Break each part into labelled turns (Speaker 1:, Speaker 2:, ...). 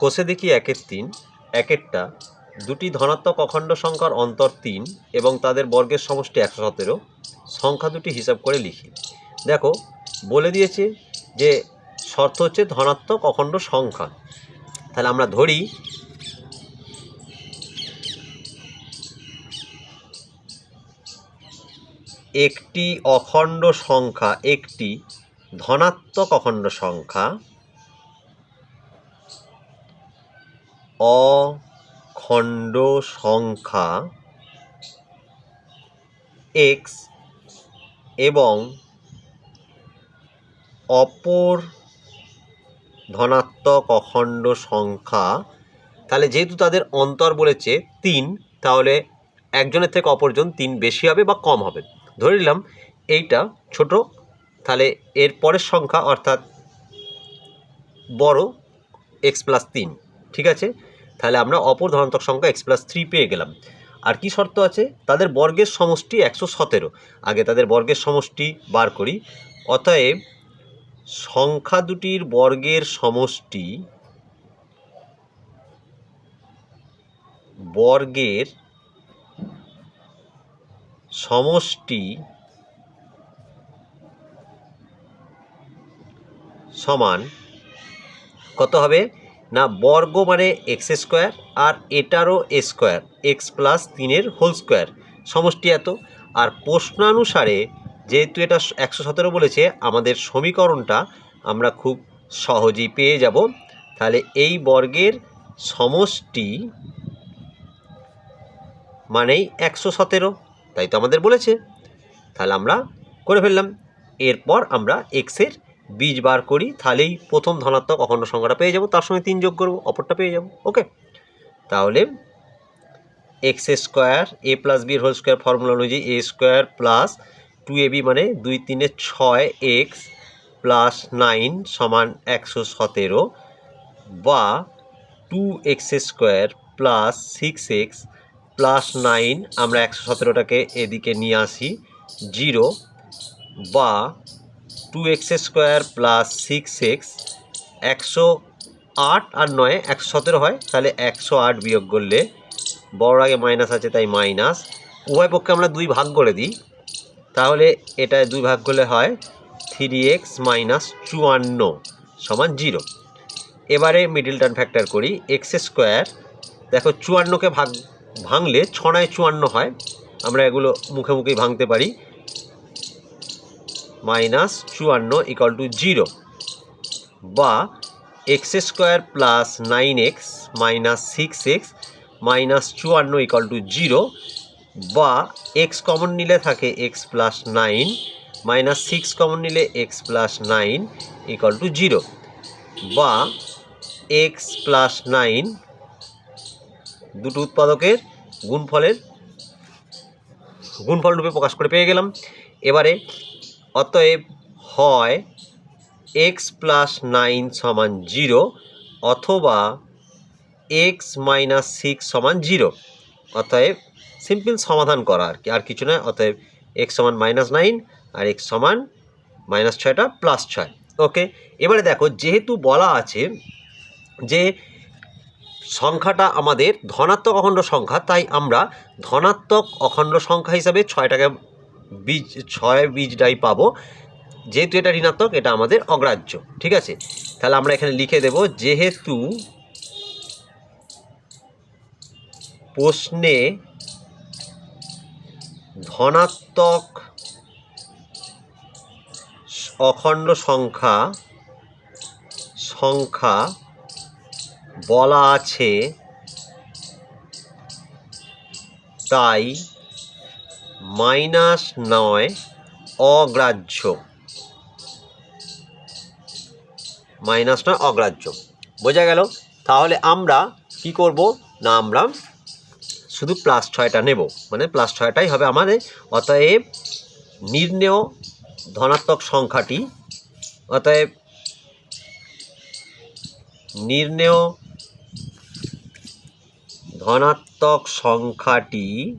Speaker 1: কোষে দেখি একের তিন, একেরটা দুটি ধনাত্মক অখণ্ড সংখ্যার অন্তর তিন এবং তাদের বর্গের সমষ্টি একশো সতেরো, সংখ্যা দুটি হিসাব করে লিখি। দেখো, বলে দিয়েছে যে শর্ত হচ্ছে ধনাত্মক অখণ্ড সংখ্যা। তাহলে আমরা ধরি, একটি অখণ্ড সংখ্যা একটি ধনাত্মক অখণ্ড সংখ্যা অখণ্ড সংখ্যা এক্স এবং অপর ধনাত্মক অখণ্ড সংখ্যা তাহলে যেহেতু তাদের অন্তর বলেছে তিন, তাহলে একজনের থেকে অপরজন তিন বেশি হবে বা কম হবে। ধরে নিলাম এইটা ছোট, তাহলে এর পরের সংখ্যা অর্থাৎ বড় এক্স প্লাস তিন, ঠিক আছে? তাহলে আমরা অপর ধনাত্মক সংখ্যা এক্স প্লাস থ্রি পেয়ে গেলাম। আর কি শর্ত আছে? তাদের বর্গের সমষ্টি একশো সতেরো। আগে তাদের বর্গের সমষ্টি বার করি। অতএব সংখ্যা দুটির বর্গের সমষ্টি বর্গের সমষ্টি সমান কত হবে? না বর্গ মানে এক্স স্কোয়ার আর এটারও স্কোয়ার, এক্স প্লাস তিনের হোল স্কোয়ার। সমষ্টি এত। আর প্রশ্নানুসারে যেহেতু এটা একশো সতেরো বলেছে, আমাদের সমীকরণটা আমরা খুব সহজেই পেয়ে যাব। তাহলে এই বর্গের সমষ্টি মানেই একশো সতেরো। তাই তো আমাদের বলেছে। তাহলে আমরা করে ফেললাম। এরপর আমরা এক্সের বীজ বার করি, তাহলেই প্রথম ধনাত্মক অখণ্ড সংখ্যাটা পেয়ে যাব, তার সঙ্গে তিন যোগ করব, অপরটা পেয়ে যাব ওকে তাহলে এক্স স্কোয়ার এ প্লাস বির হোল স্কোয়ার ফর্মুলা অনুযায়ী a square plus two a b মানে দুই তিনে ছয় এক্স প্লাস নাইন সমান একশো সতেরো বা two x square plus six x plus nine আমরা একশো সতেরোটাকে এদিকে নিয়ে আসি জিরো বা two x square plus six x একশো আট আর নয় একশো সতেরো হয়, তাহলে একশো আট বিয়োগ করলে বড় আগে মাইনাস আছে, তাই মাইনাস উভয় পক্ষে আমরা দুই ভাগ করে দিই, তাহলে এটা দুই ভাগ করলে হয় থ্রি এক্স মাইনাস চুয়ান্ন সমান জিরো এবারে মিডিল টার্ম ফ্যাক্টর করি এক্স স্কোয়ার দেখো চুয়ান্নকে ভাগ ভাঙলে ছনায় চুয়ান্ন হয়, আমরা এগুলো মুখে মুখেই ভাঙতে পারি। মাইনাস চুয়ান্ন ইকাল টু জিরো বা x square plus nine x minus six x minus চুয়ান্ন ইকাল টু জিরো বা এক্স কমন নিলে থাকে x plus nine minus six common নিলে x plus nine equal to zero বা এক্স প্লাস নাইন দুটো উৎপাদকের গুণফলের গুণফল রূপে প্রকাশ করে পেয়ে গেলাম। এবারে অতএব হয় এক্স প্লাস নাইন সমান জিরো অথবা এক্স মাইনাস সিক্স সমান জিরো অতএব সিম্পল সমাধান করা আর কি, আর কিছু নয়। অতএব এক্স সমান মাইনাস নাইন আর এক্স সমান মাইনাস ছয়টা প্লাস ছয়। ওকে এবারে দেখো, যেহেতু বলা আছে যে সংখ্যাটা আমাদের ধনাত্মক অখণ্ড সংখ্যা, তাই আমরা ধনাত্মক অখণ্ড সংখ্যা হিসাবে ছয়টাকে বীজ, ছয় বীজটাই পাবো। যেহেতু এটা ঋণাত্মক, এটা আমাদের অগ্রাহ্য, ঠিক আছে? তাহলে আমরা এখানে লিখে দেব, যেহেতু প্রশ্নে ধনাত্মক অখণ্ড সংখ্যা সংখ্যা বলা আছে, তাই মাইনাস নয় অগ্রাহ্য। মাইনাস নয় অগ্রাহ্য। বোঝা গেল? তাহলে আমরা কি করব? না, আমরা শুধু প্লাস ছয়টা নেব। মানে প্লাস ছয়টাই হবে আমাদের। অতএব নির্ণেয় ধনাত্মক সংখ্যাটি, অতএব নির্ণেয় ধনাত্মক সংখ্যাটি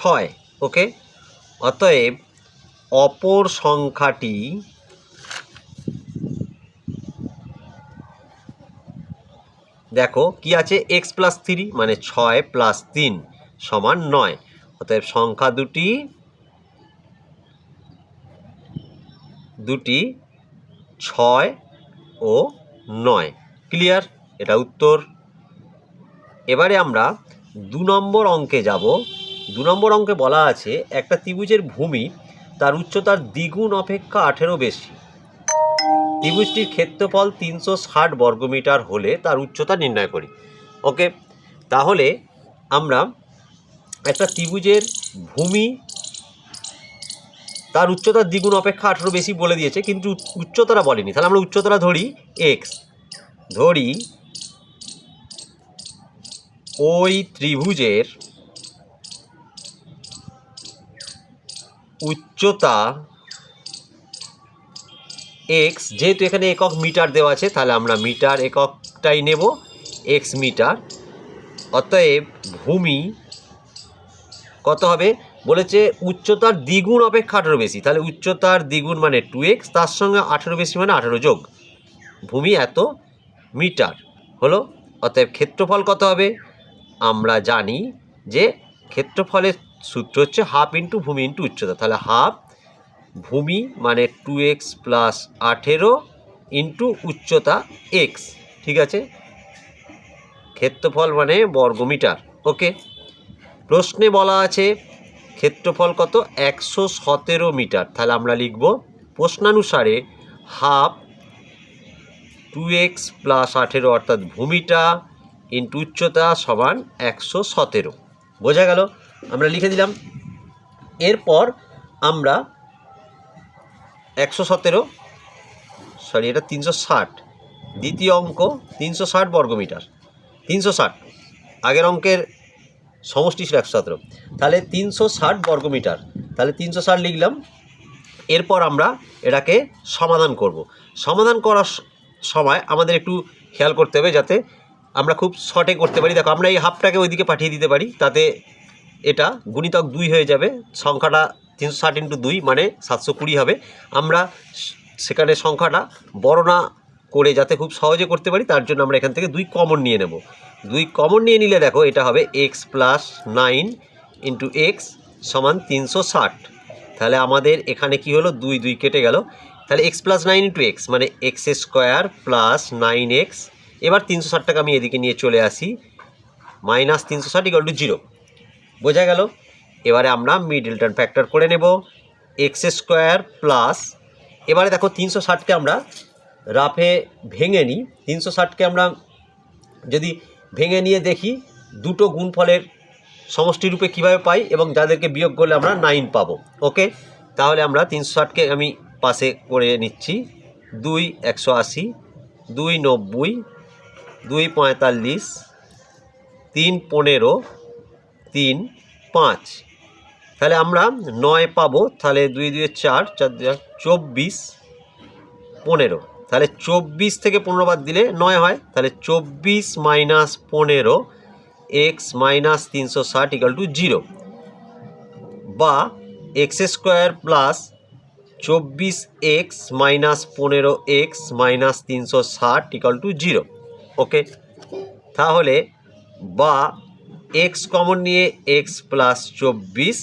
Speaker 1: ছয় ওকে অতএব অপর সংখ্যাটি দেখো, কি আছে? এক্স প্লাস থ্রি মানে ছয় প্লাস তিন সমান নয়। অতএব সংখ্যা দুটি দুটি ছয় ও নয়। ক্লিয়ার এটা উত্তর। এবারে আমরা দু নম্বর অঙ্কে যাব। দু নম্বর অঙ্কে বলা আছে, একটা ত্রিভুজের ভূমি তার উচ্চতার দ্বিগুণ অপেক্ষা আঠেরো বেশি। ত্রিভুজটির ক্ষেত্রফল তিনশো ষাট বর্গমিটার হলে তার উচ্চতা নির্ণয় করি। ওকে, তাহলে আমরা একটা ত্রিভুজের ভূমি তার উচ্চতার দ্বিগুণ অপেক্ষা আঠেরো বেশি বলে দিয়েছে, কিন্তু উচ্চ- উচ্চতাটা বলেনি। তাহলে আমরা উচ্চতাটা ধরি এক্স ধরি ওই ত্রিভুজের উচ্চতা এক্স যেহেতু এখানে একক মিটার দেওয়া আছে, তাহলে আমরা মিটার এককটাই নেব এক্স মিটার। অতএব ভূমি কত হবে? বলেছে উচ্চতার দ্বিগুণ অপেক্ষা আঠেরো বেশি। তাহলে উচ্চতার দ্বিগুণ মানে টু এক্স তার সঙ্গে আঠেরো বেশি মানে আঠেরো যোগ। ভূমি এত মিটার হলো। অতএব ক্ষেত্রফল কত হবে? আমরা জানি যে ক্ষেত্রফলের সূত্র হচ্ছে হাফ ইন্টু ভূমি ইন্টু উচ্চতা। তাহলে হাফ ভূমি মানে টু এক্স প্লাস আঠেরো ইন্টু উচ্চতা এক্স ঠিক আছে? ক্ষেত্রফল মানে বর্গমিটার, ওকে? প্রশ্নে বলা আছে ক্ষেত্রফল কত? একশো সতেরো মিটার। তাহলে আমরা লিখব প্রশ্নানুসারে হাফ টু এক্স প্লাস আঠেরো অর্থাৎ ভূমিটা ইন্টু উচ্চতা সমান একশো সতেরো। বোঝা গেল? আমরা লিখে দিলাম। এরপর আমরা একশো সতেরো সরি এটা তিনশো ষাট। দ্বিতীয় অঙ্ক তিনশো ষাট বর্গমিটার। তিনশো ষাট। আগের অঙ্কের সমষ্টি ছিল একশো সতেরো। তাহলে তিনশো ষাট বর্গমিটার। তাহলে তিনশো ষাট লিখলাম। এরপর আমরা এটাকে সমাধান করব। সমাধান করার সময় আমাদের একটু খেয়াল করতে হবে যাতে আমরা খুব শর্টে করতে পারি। দেখো, আমরা এই হাফটাকে ওইদিকে পাঠিয়ে দিতে পারি। তাতে এটা গুণিতক দুই হয়ে যাবে, সংখ্যাটা তিনশো ষাট ইন্টু দুই মানে সাতশো কুড়ি হবে। আমরা সেখানে সংখ্যাটা বড় না করে যাতে খুব সহজে করতে পারি, তার জন্য আমরা এখান থেকে দুই কমন নিয়ে নেব। দুই কমন নিয়ে নিলে দেখো, এটা হবে x plus nine into x সমান তিনশো ষাট। তাহলে আমাদের এখানে কি হলো? দুই দুই কেটে গেল। তাহলে x plus nine into x মানে x square plus nine x এবার তিনশো ষাট টাকা আমি এদিকে নিয়ে চলে আসি। মাইনাস তিনশো ষাট ইকাল টু জিরো বোঝা গেল। এবারে আমরা মিডল টার্ম ফ্যাক্টর করে নেব। এক্স স্কোয়ার প্লাস এবারে দেখো তিনশো ষাটকে আমরা রাফে ভেঙে নিই। তিনশো ষাটকে আমরা যদি ভেঙে নিয়ে দেখি, দুটো গুণফলের সমষ্টি রূপে কীভাবে পাই এবং যাদেরকে বিয়োগ করলে আমরা নাইন পাবো। ওকে তাহলে আমরা তিনশো ষাটকে আমি পাশে করে নিচ্ছি। দুই একশো আশি, দুই নব্বই, দুই পঁয়তাল্লিশ, তিন পনেরো তিন, পাঁচ। তাহলে আমরা নয় পাবো, তাহলে দুই দুই, চার চার দুই চব্বিশ, পনেরো। তাহলে চব্বিশ থেকে পনেরো বাদ দিলে নয় হয়, তাহলে চব্বিশ মাইনাস পনেরো, এক্স মাইনাস তিনশো ষাট ইকাল টু জিরো বা এক্স স্কোয়ার প্লাস চব্বিশ এক্স মাইনাস পনেরো এক্স মাইনাস তিনশো ষাট ইকাল টু জিরো ওকে? তাহলে বা এক্স কমন নিয়ে এক্স প্লাস চব্বিশ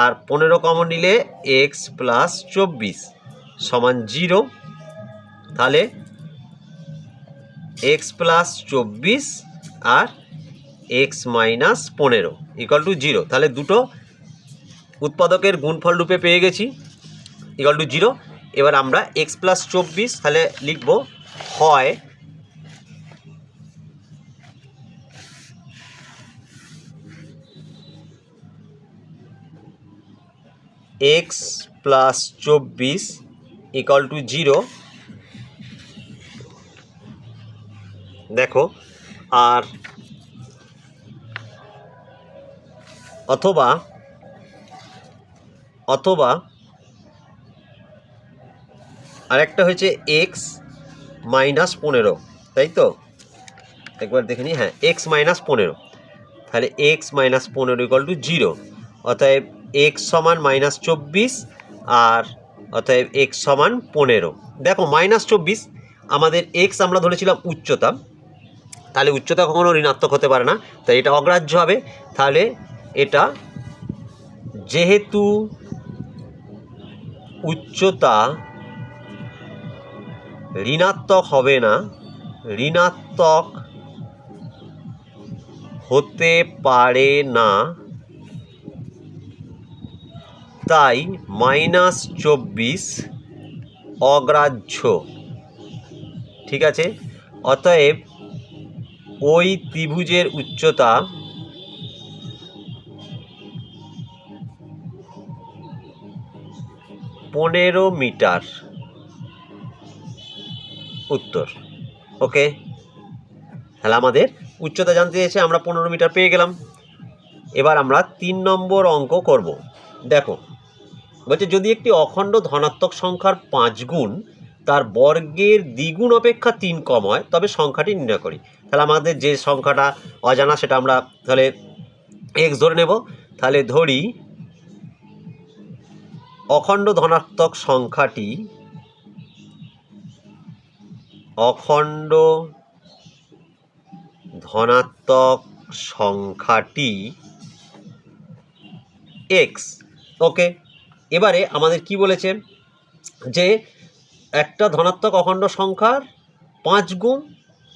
Speaker 1: আর পনেরো কমন নিলে এক্স প্লাস চব্বিশ সমান জিরো। তাহলে এক্স প্লাস চব্বিশ আর এক্স মাইনাস পনেরো ইকাল টু জিরো তাহলে দুটো উৎপাদকের গুণফল রূপে পেয়ে গেছি ইকাল টু জিরো এবার আমরা এক্স প্লাস চব্বিশ তাহলে লিখব হয় এক্স প্লাস চব্বিশ ইকাল টু জিরো দেখো, আর অথবা অথবা আরেকটা হয়েছে এক্স মাইনাস পনেরো, তাই তো? একবার দেখে নিই হ্যাঁ এক্স মাইনাস পনেরো। তাহলে এক্স মাইনাস পনেরো ইকাল টু জিরো অতএব এক্স সমান মাইনাস চব্বিশ আর অতএব এক্স সমান পনেরো। দেখো মাইনাস চব্বিশ, আমাদের এক্স আমরা ধরেছিলাম উচ্চতা। তাহলে উচ্চতা কখনো ঋণাত্মক হতে পারে না, তাই এটা অগ্রাহ্য হবে। তাহলে এটা যেহেতু উচ্চতা ঋণাত্মক হবে না, ঋণাত্মক হতে পারে না তাই মাইনাস চব্বিশ অগ্রাহ্য। ঠিক আছে? অতএব ওই ত্রিভুজের উচ্চতা পনেরো মিটার। উত্তর। ওকে? তাহলে আমাদের উচ্চতা জানতে চেয়েছে আমরা পনেরো মিটার পেয়ে গেলাম। এবার আমরা তিন নম্বর অঙ্ক করব। দেখো বলছে, যদি একটি অখণ্ড ধনাত্মক সংখ্যার পাঁচ গুণ, তার বর্গের দ্বিগুণ অপেক্ষা তিন কম হয়, তবে সংখ্যাটি নির্ণয় করি। তাহলে আমাদের যে সংখ্যাটা অজানা, সেটা আমরা তাহলে এক্স ধরে নেব। তাহলে ধরি, অখণ্ড ধনাত্মক সংখ্যাটি অখণ্ড ধনাত্মক সংখ্যাটি এক্স ওকে এবারে আমাদের কি বলেছে? যে একটা ধনাত্মক অখণ্ড সংখ্যার পাঁচ গুণ,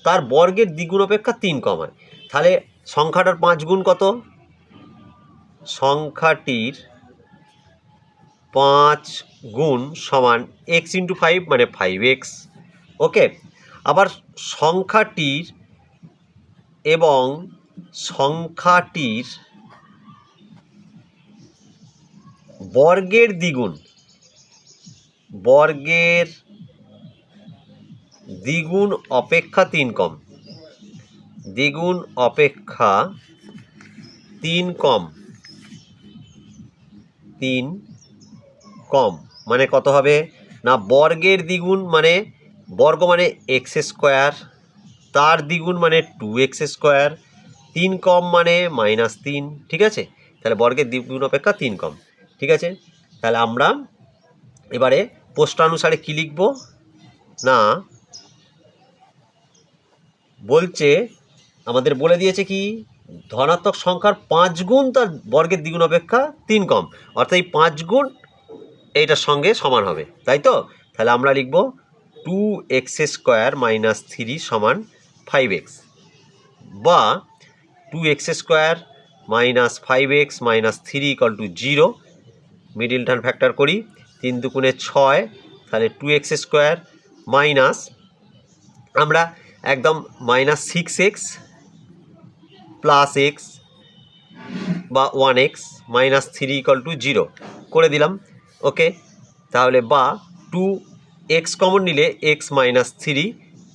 Speaker 1: তার বর্গের দ্বিগুণ অপেক্ষা তিন কম হয়। তাহলে সংখ্যাটার পাঁচ গুণ কত? সংখ্যাটির পাঁচ গুণ সমান এক্স ইন্টু ফাইভ মানে ফাইভ এক্স ওকে? আবার সংখ্যাটির এবং সংখ্যাটির বর্গের দ্বিগুণ। বর্গের দ্বিগুণ অপেক্ষা তিন কম। দ্বিগুণ অপেক্ষা তিন কম। তিন কম। মানে কত হবে? না, বর্গের দ্বিগুণ মানে বর্গ মানে এক্স স্কোয়ার, তার দ্বিগুণ মানে টু এক্স স্কোয়ার, তিন কম মানে মাইনাস তিন, ঠিক আছে? তাহলে বর্গের দ্বিগুণ অপেক্ষা তিন কম। ঠিক আছে? তাহলে আমরা এবারে প্রশ্নানুসারে কী লিখব? না, বলছে, আমাদের বলে দিয়েছে কি, ধনাত্মক সংখ্যার পাঁচ গুণ তার বর্গের দ্বিগুণ অপেক্ষা তিন কম। অর্থাৎ এই পাঁচ গুণ এইটার সঙ্গে সমান হবে। তাই তো? তাহলে আমরা লিখব two x square minus three সমান ফাইভ এক্স বা two x square minus five x minus three equal to zero middle term factor করি, তিন দুগুণে ছয়, তাহলে টু এক্স স্কোয়ার মাইনাস আমরা একদম minus six x plus x বা one x minus three equal to zero করে দিলাম ওকে তাহলে বা টু এক্স কমন নিলে x minus three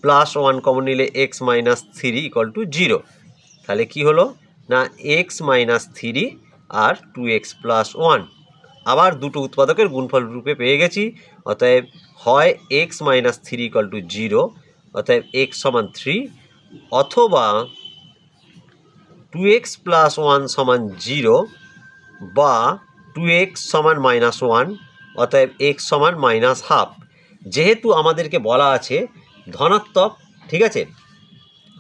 Speaker 1: plus one common নিলে x minus three equal to zero তাহলে কি হলো? না এক্স মাইনাস থ্রি আর টু এক্স প্লাস ওয়ান আবার দুটো উৎপাদকের গুণফল রূপে পেয়ে গেছি, অতএব হয় x minus three equal to zero অতএব এক্স সমান থ্রি অথবা টু এক্স প্লাস ওয়ান সমান জিরো বা টু এক্স সমান মাইনাস ওয়ান অতএব এক্স সমান মাইনাস হাফ যেহেতু আমাদেরকে বলা আছে ধনাত্মক, ঠিক আছে?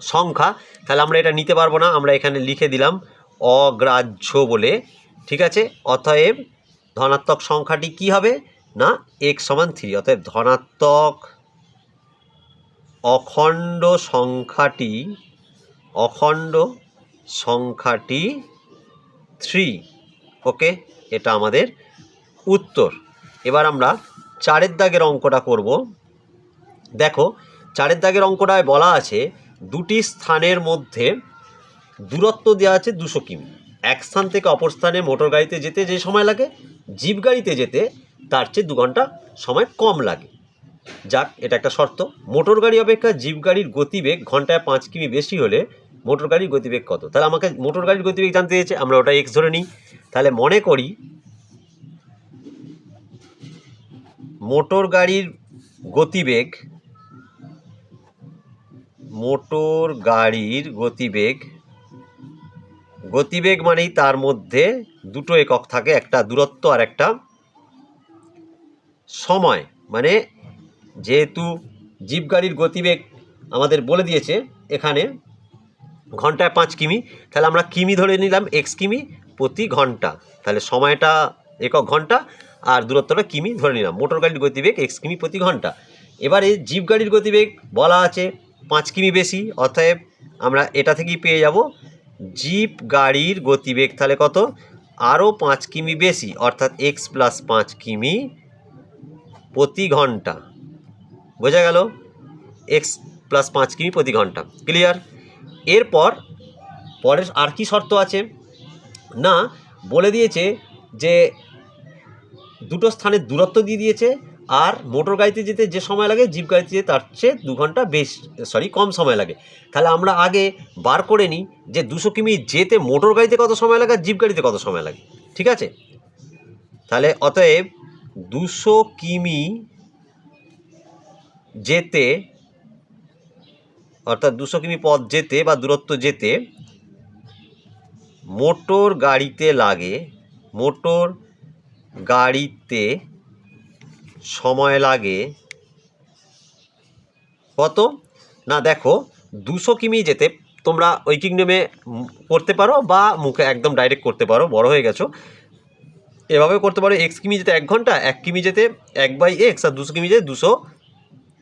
Speaker 1: সংখ্যা, তাহলে আমরা এটা নিতে পারব না, আমরা এখানে লিখে দিলাম অগ্রাহ্য বলে, ঠিক আছে? অতএব ধনাত্মক সংখ্যাটি কি হবে? না এক্স সমান থ্রি অতএব ধনাত্মক অখণ্ড সংখ্যাটি অখণ্ড সংখ্যাটি থ্রি ওকে, এটা আমাদের উত্তর। এবার আমরা চারের দাগের অঙ্কটা করব। দেখো, চারের দাগের অঙ্কটায় বলা আছে, দুটি স্থানের মধ্যে দূরত্ব দেওয়া আছে দুশো কিমি। এক স্থান থেকে অপর স্থানে মোটর গাড়িতে যেতে যে সময় লাগে, জিপ গাড়িতে যেতে তার চেয়ে দু ঘণ্টা সময় কম লাগে। যাক, এটা একটা শর্ত। মোটর গাড়ি অপেক্ষা জিপ গাড়ির গতিবেগ ঘন্টায় পাঁচ কিমি বেশি হলে মোটর গাড়ির গতিবেগ কত? তাহলে আমাকে মোটর গাড়ির গতিবেগ জানতে চেয়েছে, আমরা ওটা এক্স ধরে নিই। তাহলে মনে করি মোটর গাড়ির গতিবেগ, মোটর গাড়ির গতিবেগ গতিবেগ মানেই তার মধ্যে দুটো একক থাকে, একটা দূরত্ব আর একটা সময়। মানে যেহেতু জিপ গাড়ির গতিবেগ আমাদের বলে দিয়েছে এখানে, ঘন্টায় পাঁচ কিমি, তাহলে আমরা কিমি ধরে নিলাম এক্স কিমি প্রতি ঘণ্টা। তাহলে সময়টা একক ঘণ্টা আর দূরত্বটা কিমি ধরে নিলাম। মোটর গাড়ির গতিবেগ এক্স কিমি প্রতি ঘণ্টা। এবারে জিপ গাড়ির গতিবেগ বলা আছে পাঁচ কিমি বেশি, অতএব আমরা এটা থেকেই পেয়ে যাব। জিপ গাড়ির গতিবেগ তাহলে কত? আরও পাঁচ কিমি বেশি, অর্থাৎ এক্স প্লাস পাঁচ কিমি প্রতি ঘণ্টা। বোঝা গেল? এক্স প্লাস পাঁচ কিমি প্রতি ঘণ্টা। ক্লিয়ার এরপর, পরের আর কি শর্ত আছে? না, বলে দিয়েছে যে দুটো স্থানের দূরত্ব দিয়ে দিয়েছে আর মোটর গাড়িতে যেতে যে সময় লাগে, জিপ গাড়িতে যেতে তার চেয়ে দু ঘণ্টা বেশ সরি কম সময় লাগে। তাহলে আমরা আগে বার করে নিই যে দুশো কিমি যেতে মোটর গাড়িতে কত সময় লাগে আর জিপ গাড়িতে কত সময় লাগে, ঠিক আছে? তাহলে অতএব দুশো কিমি যেতে, অর্থাৎ দুশো কিমি পথ যেতে বা দূরত্ব যেতে মোটর গাড়িতে লাগে, মোটর গাড়িতে সময় লাগে। কত? না, দেখো, দুশো কিমি যেতে তোমরা ওইকিং নেমে করতে পারো বা মুখে একদম ডাইরেক্ট করতে পারো, বড় হয়ে গেছো। এভাবে করতে পারো এক্স কিমি যেতে এক ঘণ্টা, এক কিমি যেতে এক বাই এক্স আর দুশো কিমি যেতে দুশো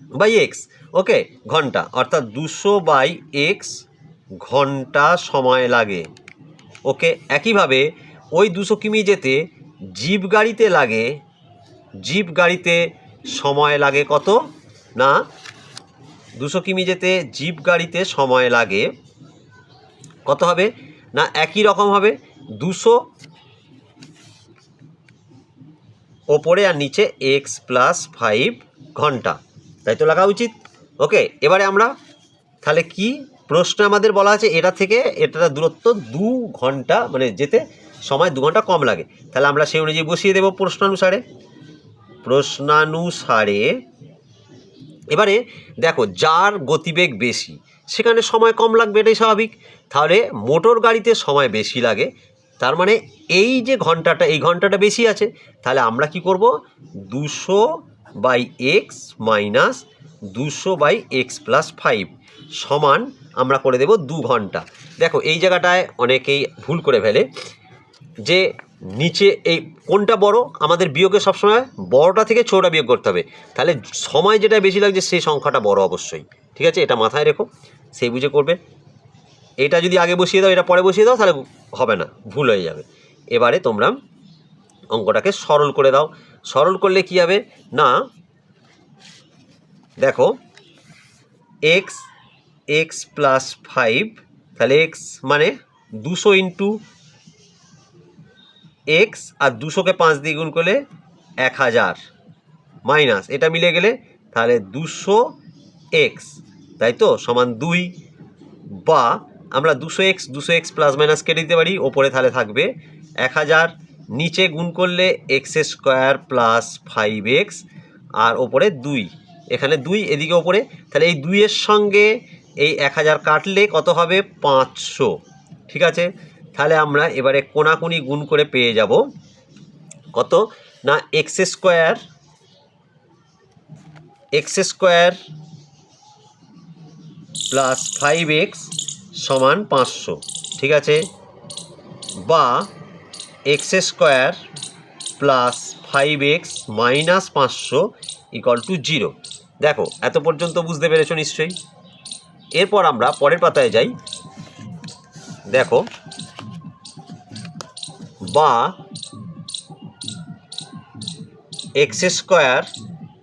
Speaker 1: বাই এক্স ওকে, ঘণ্টা, অর্থাৎ দুশো বাই এক্স ঘণ্টা সময় লাগে। ওকে, একইভাবে ওই দুশো কিমি যেতে জিপ গাড়িতে লাগে জিপ গাড়িতে সময় লাগে কত? না, দুশো কিমি যেতে জিপ গাড়িতে সময় লাগে কত হবে? না, একই রকম হবে, দুশো ওপরে আর নিচে এক্স প্লাস ফাইভ ঘণ্টা। তাই তো লাগা উচিত। ওকে এবারে আমরা তাহলে কি প্রশ্ন আমাদের বলা আছে? এটা থেকে এটার দূরত্ব দু ঘণ্টা মানে যেতে সময় দু ঘণ্টা কম লাগে। তাহলে আমরা সেই অনুযায়ী বসিয়ে দেবো প্রশ্নানুসারে প্রশ্নানুসারে, এবারে দেখো যার গতিবেগ বেশি, সেখানে সময় কম লাগবে এটাই স্বাভাবিক। তাহলে মোটর গাড়িতে সময় বেশি লাগে, তার মানে এই যে ঘন্টাটা, এই ঘন্টাটা বেশি আছে, তাহলে আমরা কি করব? দুশো বাই এক্স মাইনাস দুশো বাই এক্স প্লাস ফাইভ সমান আমরা করে দেব দু ঘণ্টা। দেখো এই জায়গাটায় অনেকেই ভুল করে ফেলে যে নিচে এই কোনটা বড়? আমাদের বিয়োগে সবসময় বড়টা থেকে ছোটটা বিয়োগ করতে হবে। তাহলে সময় যেটা বেশি লাগছে সেই সংখ্যাটা বড় অবশ্যই। ঠিক আছে? এটা মাথায় রেখো। সেই বুঝে করবে। এটা যদি আগে বসিয়ে দাও, এটা পরে বসিয়ে দাও, তাহলে হবে না। ভুল হয়ে যাবে। এবারে তোমরা অঙ্কটাকে সরল করে দাও। সরল করলে কি হবে? না, দেখো এক্স এক্স প্লাস ফাইভ তাহলে এক্স মানে দুশো ইন্টু এক্স আর দুশোকে পাঁচ দিয়ে গুণ করলে এক হাজার মাইনাস। এটা মিলে গেলে তাহলে দুশো এক্স তাই তো? সমান দুই। বা আমরা দুশো এক্স দুশো এক্স প্লাস মাইনাস কেটে দিতে পারি, ওপরে তাহলে থাকবে এক হাজার। নিচে গুণ করলে x square plus five x আর ওপরে দুই। এখানে দুই, এদিকে ওপরে। তাহলে এই দুইয়ের সঙ্গে এই এক হাজার কাটলে কত হবে? পাঁচশো। ঠিক আছে? তাহলে আমরা এবারে কোনাকুনি গুণ করে পেয়ে যাব। কত? না, x square x square plus five x সমান পাঁচশো। ঠিক আছে? বা x square plus five x minus পাঁচশো ইকাল টু জিরো। দেখো, এত পর্যন্ত বুঝতে পেরেছ নিশ্চয়ই? এরপর আমরা পরের পাতায় যাই। দেখো বা এক্স স্কোয়ার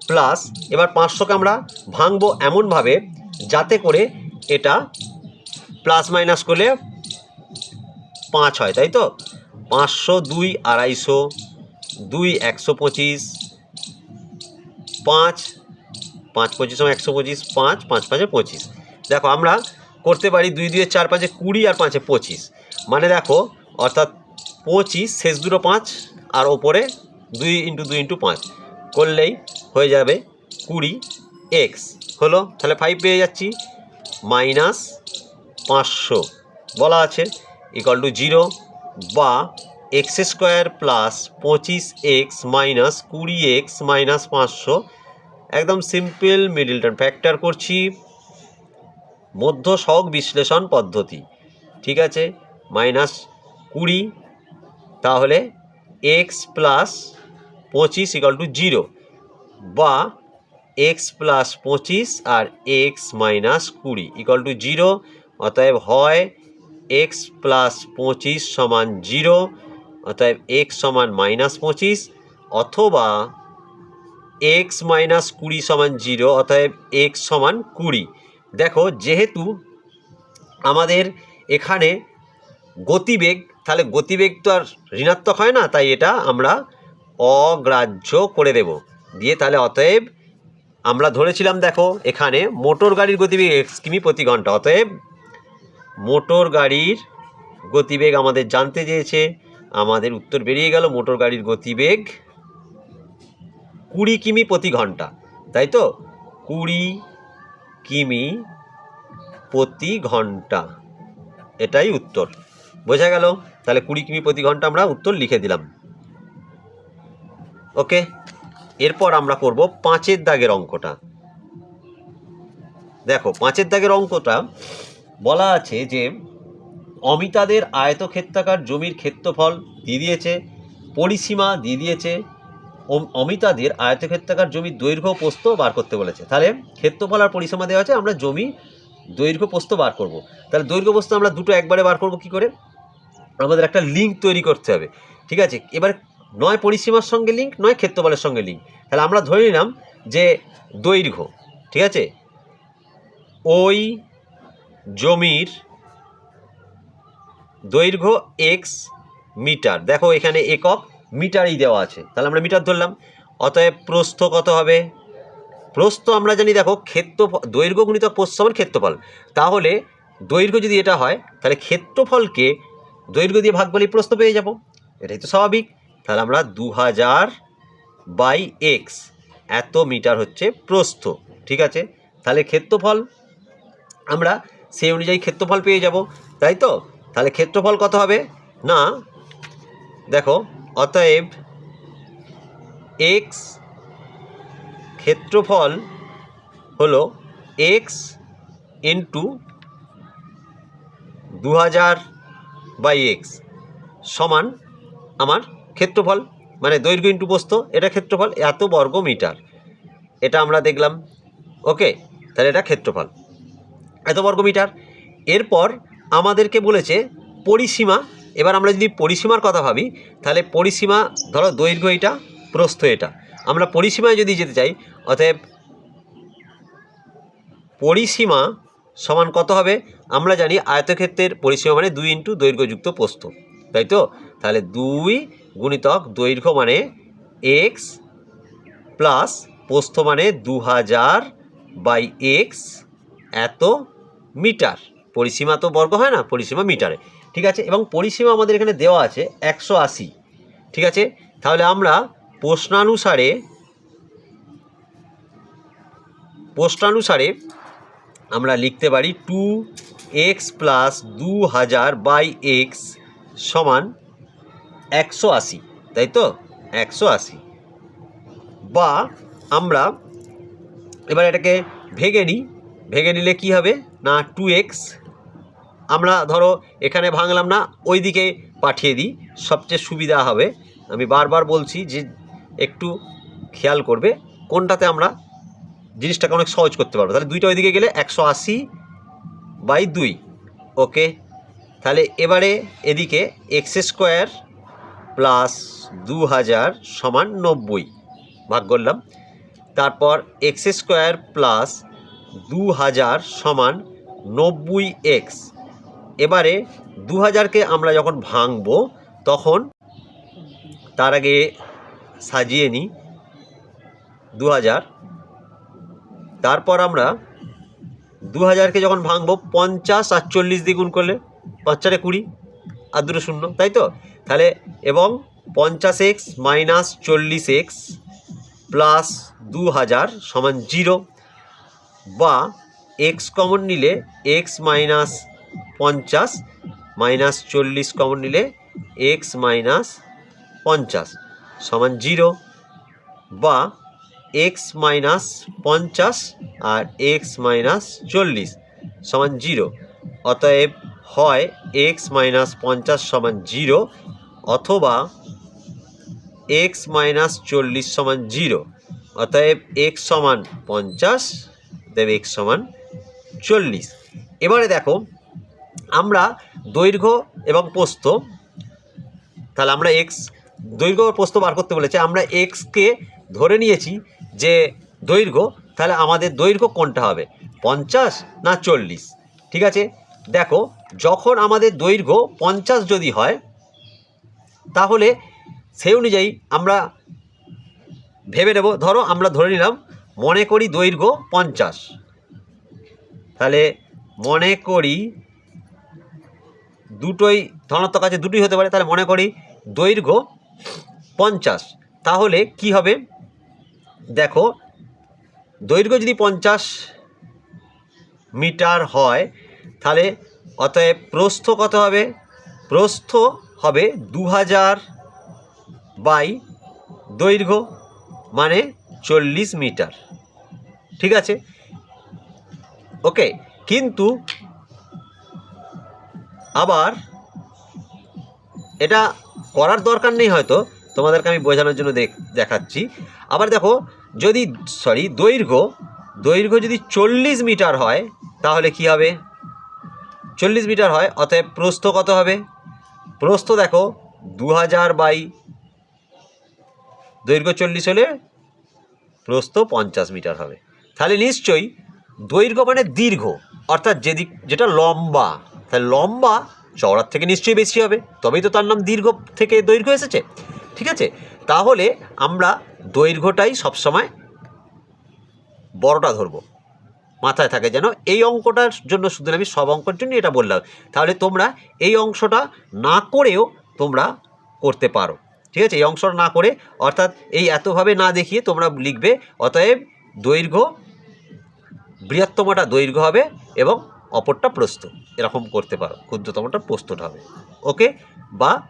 Speaker 1: প্লাস এবার পাঁচশোকে আমরা ভাঙবো এমনভাবে যাতে করে এটা প্লাস মাইনাস করলে পাঁচ হয়, তাই তো? পাঁচশো দুই আড়াইশো দুই একশো পঁচিশ পাঁচ পাঁচ পঁচিশ একশো পঁচিশ, পাঁচ পাঁচ পাঁচে পঁচিশ। দেখো আমরা করতে পারি দুই দুইয়ের চার পাঁচে কুড়ি আর পাঁচে পঁচিশ। মানে দেখো, অর্থাৎ পঁচিশ, শেষ দুটো পাঁচ, আর ওপরে দুই ইন্টু দুই ইন্টু পাঁচ। করলেই হয়ে যাবে কুড়ি এক্স হলো, তাহলে ফাইভ পেয়ে যাচ্ছি মাইনাস পাঁচশো। বলা আছে ইকাল টু জিরো বা এক্স স্কোয়ার প্লাস পঁচিশ এক্স মাইনাস কুড়ি এক্স মাইনাস পাঁচশো। একদম সিম্পল মিডিল টার্ম ফ্যাক্টর করছি মধ্য সহগ বিশ্লেষণ পদ্ধতি। ঠিক আছে? মাইনাস কুড়ি তাহলে এক্স প্লাস পঁচিশ ইকাল টু জিরো বা এক্স প্লাস পঁচিশ আর এক্স মাইনাস কুড়ি ইকাল টু জিরো অতএব হয় এক্স প্লাস পঁচিশ সমান জিরো অতএব এক্স সমান মাইনাস পঁচিশ, অথবা এক্স মাইনাস কুড়ি সমান জিরো অতএব এক্স সমান কুড়ি। দেখো, যেহেতু আমাদের এখানে গতিবেগ তাহলে গতিবেগ তো আর ঋণাত্মক হয় না, তাই এটা আমরা অগ্রাহ্য করে দেব। দিয়ে তাহলে অতএব আমরা ধরেছিলাম দেখো, এখানে মোটর গাড়ির গতিবেগ এক্স কিমি প্রতি ঘণ্টা। অতএব মোটর গাড়ির গতিবেগ আমাদের জানতে চেয়েছে, আমাদের উত্তর বেরিয়ে গেল, মোটর গাড়ির গতিবেগ কুড়ি কিমি প্রতি ঘণ্টা। তাই তো? কুড়ি কিমি প্রতি ঘণ্টা। এটাই উত্তর। বোঝা গেল? তাহলে কুড়ি কিমি প্রতি ঘণ্টা আমরা উত্তর লিখে দিলাম। ওকে এরপর আমরা করব পাঁচের দাগের অঙ্কটা। দেখো, পাঁচের দাগের অঙ্কটা বলা আছে যে, অমিতাদের আয়তক্ষেত্রাকার জমির ক্ষেত্রফল দিয়ে দিয়েছে, পরিসীমা দিয়ে দিয়েছে, অম- অমিতাদের আয়তক্ষেত্রাকার জমির দৈর্ঘ্য প্রস্থ বার করতে বলেছে। তাহলে ক্ষেত্রফল আর পরিসীমা দেওয়া আছে, আমরা জমি দৈর্ঘ্য প্রস্থ বার করব। তাহলে দৈর্ঘ্য প্রস্থ আমরা দুটো একবারে বার করব কি করে? আমাদের একটা লিঙ্ক তৈরি করতে হবে। ঠিক আছে? এবার নয় পরিসীমার সঙ্গে লিঙ্ক নয় ক্ষেত্রফলের সঙ্গে লিঙ্ক তাহলে আমরা ধরে নিলাম যে দৈর্ঘ্য, ঠিক আছে? ওই জমির দৈর্ঘ্য এক্স মিটার। দেখো এখানে একক মিটারই দেওয়া আছে। তাহলে আমরা মিটার ধরলাম। অতএব প্রস্থ কত হবে? প্রস্থ আমরা জানি, দেখো ক্ষেত্র দৈর্ঘ্য গুণিতক প্রস্থ সমান ক্ষেত্রফল। তাহলে দৈর্ঘ্য যদি এটা হয়, তাহলে ক্ষেত্রফলকে দৈর্ঘ্য দিয়ে ভাগ করলেই প্রস্থ পেয়ে যাব। এটাই তো স্বাভাবিক। তাহলে আমরা দু হাজার বাই এক্স এত মিটার হচ্ছে প্রস্থ, ঠিক আছে? তাহলে ক্ষেত্রফল, আমরা সেই অনুযায়ী ক্ষেত্রফল পেয়ে যাব, তাই তো? তাহলে ক্ষেত্রফল কত হবে? না, দেখো, অতএব এক্স ক্ষেত্রফল হলো এক্স ইন্টু দু হাজার বাই এক্স সমান আমার ক্ষেত্রফল মানে দৈর্ঘ্য ইন্টু প্রস্থ এটা ক্ষেত্রফল এত বর্গ মিটার। এটা আমরা দেখলাম, ওকে, তাহলে এটা ক্ষেত্রফল। এত বর্গ মিটার। এরপর আমাদেরকে বলেছে পরিসীমা, এবার আমরা যদি পরিসীমার কথা ভাবি, তাহলে পরিসীমা ধরো দৈর্ঘ্য এটা, প্রস্থ এটা। আমরা পরিসীমায় যদি যেতে চাই, অতএব পরিসীমা সমান কত হবে? আমরা জানি আয়তক্ষেত্রের পরিসীমা মানে দুই ইন্টু দৈর্ঘ্যযুক্ত প্রস্থ। তাই তো? তাহলে দুই গুণিতক দৈর্ঘ্য মানে এক্স প্লাস প্রস্থ মানে দু হাজার বাই এক্স এত মিটার। পরিসীমা তো বর্গ হয় না, পরিসীমা মিটারে। ঠিক আছে? এবং পরিসীমা আমাদের এখানে দেওয়া আছে একশো আশি। ঠিক আছে? তাহলে আমরা প্রশ্নানুসারে প্রশ্নানুসারে আমরা লিখতে পারি টু এক্স প্লাস দু হাজার বাই এক্স সমান একশো আশি, তাই তো? একশো আশি। বা আমরা এবার এটাকে ভেঙে নিই। ভেঙে নিলে কি হবে? না টু এক্স আমরা ধরো এখানে ভাঙলাম না ওই দিকে পাঠিয়ে দিই। সবচেয়ে সুবিধা হবে। আমি বারবার বলছি যে একটু খেয়াল করবে কোনটাতে আমরা জিনিসটাকে অনেক সহজ করতে পারব। তাহলে দুইটা ওইদিকে গেলে একশো আশি বাই দুই। ওকে? তাহলে এবারে এদিকে এক্স স্কোয়ার প্লাস দু হাজার সমান নব্বই। ভাগ করলাম। তারপর এক্স স্কোয়ার প্লাস দু হাজার সমান নব্বই এক্স। এবারে দু হাজারকে আমরা যখন ভাঙবো, তখন তার আগে সাজিয়ে নিই। দু হাজার তারপর আমরা দু হাজারকে যখন ভাঙবো, পঞ্চাশ আর চল্লিশ দ্বিগুণ করলে পাঁচ চারে কুড়ি আর দুটো শূন্য, তাই তো? তাহলে এবং পঞ্চাশ এক্স মাইনাস চল্লিশ এক্স প্লাস দু হাজার সমান জিরো বা এক্স কমন নিলে এক্স মাইনাস পঞ্চাশ মাইনাস চল্লিশ কমন নিলে এক্স মাইনাস পঞ্চাশ সমান জিরো বা এক্স মাইনাস পঞ্চাশ আর এক্স মাইনাস চল্লিশ সমান জিরো অতএব হয় এক্স মাইনাস পঞ্চাশ সমান জিরো অথবা এক্স মাইনাস চল্লিশ সমান জিরো অতএব এক্স সমান পঞ্চাশ, অতএব এক্স সমান চল্লিশ। এবারে দেখো, আমরা দৈর্ঘ্য এবং প্রস্থ, তাহলে আমরা এক্স দৈর্ঘ্য ও প্রস্থ বার করতে বলেছে। আমরা এক্সকে ধরে নিয়েছি যে দৈর্ঘ্য, তাহলে আমাদের দৈর্ঘ্য কোনটা হবে? পঞ্চাশ না চল্লিশ? ঠিক আছে? দেখো, যখন আমাদের দৈর্ঘ্য পঞ্চাশ যদি হয়, তাহলে সেই অনুযায়ী আমরা ভেবে নেব। ধরো, আমরা ধরে নিলাম, মনে করি দৈর্ঘ্য পঞ্চাশ। তাহলে মনে করি দুটোই ধনাত্মক আছে, দুটোই হতে পারে। তাহলে মনে করি দৈর্ঘ্য পঞ্চাশ। তাহলে কি হবে? দেখো, দৈর্ঘ্য যদি পঞ্চাশ মিটার হয়, তাহলে অতএব প্রস্থ কত হবে? প্রস্থ হবে দু হাজার বাই দৈর্ঘ্য মানে চল্লিশ মিটার। ঠিক আছে? ওকে, কিন্তু আবার এটা করার দরকার নেই হয়তো। তোমাদেরকে আমি বোঝানোর জন্য দেখ, দেখাচ্ছি। আবার দেখো, যদি সরি দৈর্ঘ্য দৈর্ঘ্য যদি চল্লিশ মিটার হয়, তাহলে কি হবে? চল্লিশ মিটার হয়, অতএব প্রস্থ কত হবে? প্রস্থ দেখো দু হাজার বাই, দৈর্ঘ্য চল্লিশ হলে প্রস্থ পঞ্চাশ মিটার হবে। তাহলে নিশ্চয়ই দৈর্ঘ্য মানে দীর্ঘ, অর্থাৎ যেদিক যেটা লম্বা, তাহলে লম্বা চওড়ার থেকে নিশ্চয়ই বেশি হবে। তবেই তো তার নাম দীর্ঘ থেকে দৈর্ঘ্য এসেছে। ঠিক আছে? তাহলে আমরা দৈর্ঘ্যটাই সবসময় বড়টা ধরবো। মাথায় থাকে যেন এই অঙ্কটার জন্য শুধু আমি সব অঙ্কের জন্য এটা বললাম। তাহলে তোমরা এই অংশটা না করেও তোমরা করতে পারো। ঠিক আছে? এই অংশটা না করে, অর্থাৎ এই এতভাবে না দেখিয়ে তোমরা লিখবে, অতএব দৈর্ঘ্য বৃহত্তমটা দৈর্ঘ্য হবে এবং অপরটা প্রস্থ। এরকম করতে পারো। ক্ষুদ্রতমটা প্রস্তুত হবে। ওকে? বা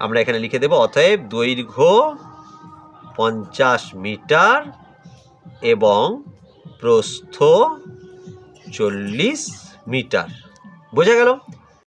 Speaker 1: আমরা এখানে লিখে দেব অতএব দৈর্ঘ্য পঞ্চাশ মিটার এবং প্রস্থ চল্লিশ মিটার। বোঝা গেল?